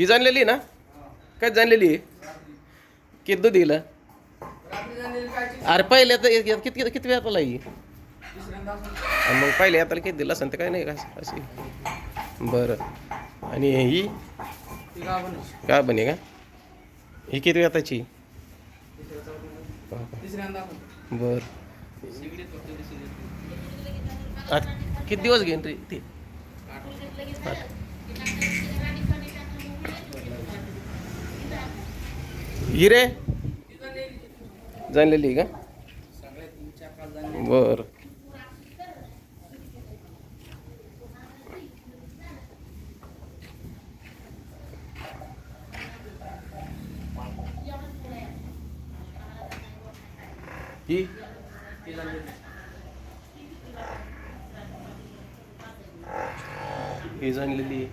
ही जाणलेली ना? काय जाणलेली आहे? किती दूध दिलं? अरे पहिले तर किती किती वेळा ही? मग पहिले आता किती दिलं असेल तर काय नाही का अशी. बरं. आणि ही? काय बने का? ही किती वेळाची बर. आता किती दिवस घेईन रे ते? आठ. ही रे जाणलेली का? बर। ही ही जाणलेली